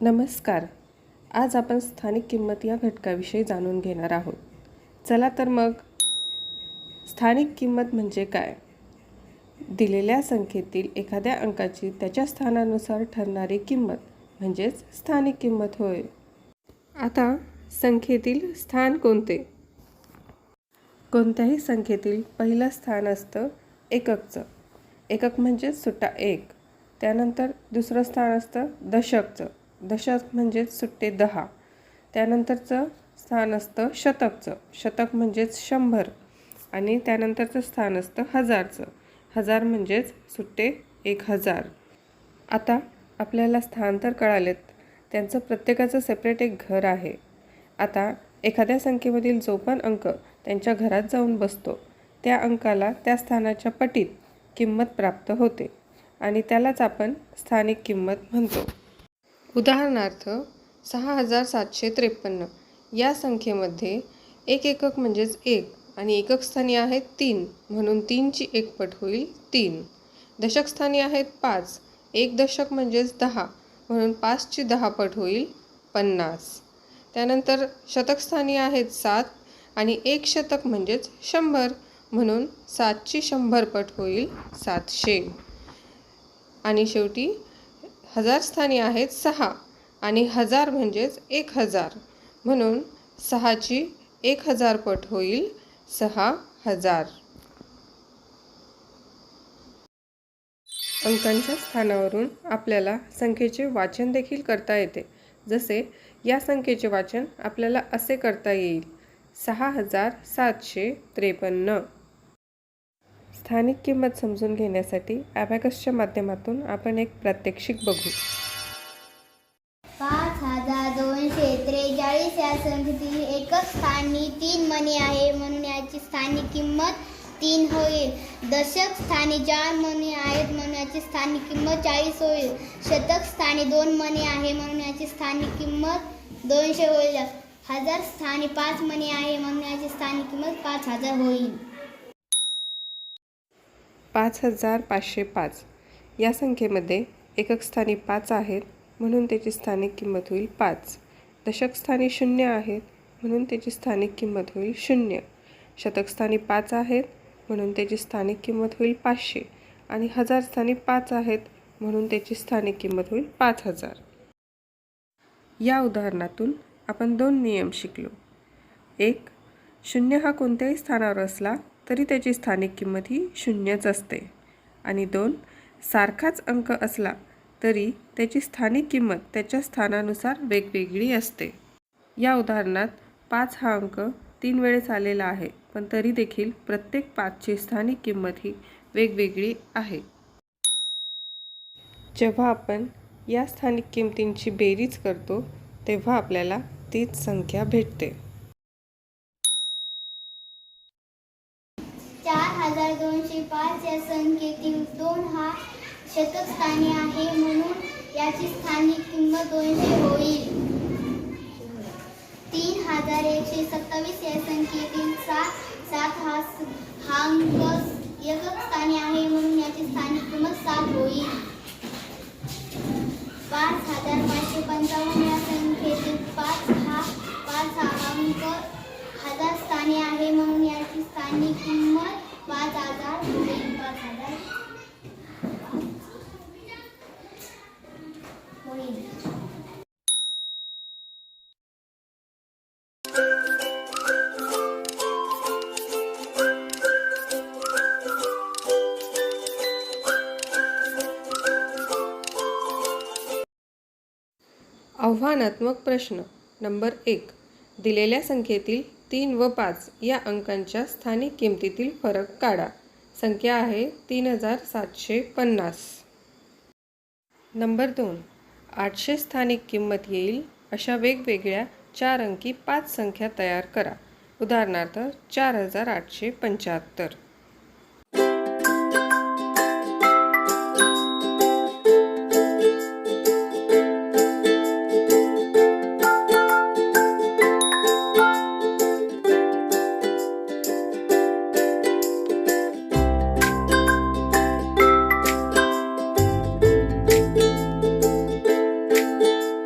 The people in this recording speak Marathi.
नमस्कार. आज आपण स्थानिक किंमत या घटकाविषयी जाणून घेणार आहोत. चला तर मग स्थानिक किंमत म्हणजे काय? दिलेल्या संख्येतील एखाद्या अंकाची त्याच्या स्थानानुसार ठरणारी किंमत म्हणजेच स्थानिक किंमत होय. आता संख्येतील स्थान कोणते? कोणत्याही संख्येतील पहिलं स्थान असतं एककचं. एकक म्हणजेच सुट्टा एक. त्यानंतर दुसरं स्थान असतं दशकचं. दशक म्हणजेच सुट्टे दहा. त्यानंतरचं स्थान असतं शतकचं. शतक म्हणजेच शंभर आणि त्यानंतरचं स्थान असतं हजारचं. हजार म्हणजेच सुट्टे एक हजार. आता आपल्याला स्थान तर कळालेत. त्यांचं प्रत्येकाचं सेपरेट एक घर आहे. आता एखाद्या संख्येमधील जो पण अंक त्यांच्या घरात जाऊन बसतो त्या अंकाला त्या स्थानाच्या पटीत किंमत प्राप्त होते आणि त्यालाच आपण स्थानिक किंमत म्हणतो. उदाहरणार्थ सहा हजार सातशे त्रेपन्न. या संख्येमध्ये एक एकक म्हणजेच एक आणि एकक स्थानी आहेत तीन म्हणून तीनची एक पट होईल तीन. दशकस्थानी आहेत पाच एक दशक म्हणजेच दहा म्हणून पाचची दहा पट होईल पन्नास. त्यानंतर शतकस्थानी आहेत सात आणि एक शतक म्हणजेच शंभर म्हणून सातची शंभर पट होईल सातशे. आणि शेवटी हजार स्थानी आहेत सहा आणि हजार म्हणजेच एक हजार. म्हणून सहाची एक हजार पट होईल सहा हजार. अंकांच्या स्थानावरून आपल्याला संख्येचे वाचन देखील करता येते. जसे या संख्येचे वाचन आपल्याला असे करता येईल. सहा हजार सातशे त्रेपन्न. स्थानिक किंमत समजून घेण्यासाठी ॲबॅकसच्या माध्यमातून आपण एक प्रात्यक्षिक बघू. पाच हजार दोनशे त्रेचाळीस या संख्येतील एकच स्थानी तीन मणी आहे म्हणून याची स्थानिक किंमत तीन होईल. दशक स्थानी चार मणी आहेत म्हणून याची स्थानिक किंमत चाळीस होईल. शतक स्थानी दोन मणी आहे म्हणून याची स्थानिक किंमत दोनशे होईल. हजार स्थानी पाच मणी आहे म्हणून याची स्थानिक किंमत पाच हजार होईल. पाच हजार पाचशे पाच. या संख्येमध्ये एकक स्थानी पाच आहेत म्हणून त्याची स्थानिक किंमत होईल पाच. दशकस्थानी शून्य आहेत म्हणून त्याची स्थानिक किंमत होईल शून्य. शतकस्थानी पाच आहेत म्हणून त्याची स्थानिक किंमत होईल पाचशे. आणि हजार स्थानी पाच आहेत म्हणून त्याची स्थानिक किंमत होईल पाच हजार. या उदाहरणातून आपण दोन नियम शिकलो. एक शून्य हा कोणत्याही स्थानावर असला तरी त्याची स्थानिक किंमत ही शून्यच असते. आणि दोन सारखाच अंक असला तरी त्याची स्थानिक किंमत त्याच्या स्थानानुसार वेगवेगळी असते. या उदाहरणात पाच हा अंक तीन वेळेस आलेला आहे पण तरी देखील प्रत्येक पाचची स्थानिक किंमत ही वेगवेगळी आहे. जेव्हा आपण या स्थानिक किमतींची बेरीज करतो तेव्हा आपल्याला तीच संख्या भेटते चार हजार दोनशे पाच या संख्येतील दोन हा शतक स्थानी आहे म्हणून याची स्थानिक किंमत दोनशे होईल. तीन हजार एकशे सत्तावीस या संख्येतील सात सात हा हा अंक एकक स्थानी आहे म्हणून याची स्थानिक किंमत सात होईल. पाच हजार पाचशे पंचावन्न या संख्येतील पाच हा पाच हा अंक हजार स्थानी आहे म्हणून याची स्थानिक किंमत पाच हजार पाच हजार. होईल. आव्हानात्मक प्रश्न नंबर एक. दिलेल्या संख्येतील तीन व पाच या अंकांच्या स्थानिक किमतीतील फरक काढा. संख्या आहे तीन हजार सातशे पन्नास. नंबर दोन. आठशे स्थानिक किंमत येईल अशा वेगवेगळ्या चार अंकी पाच संख्या तयार करा. उदाहरणार्थ चार हजार आठशे पंच्याहत्तर.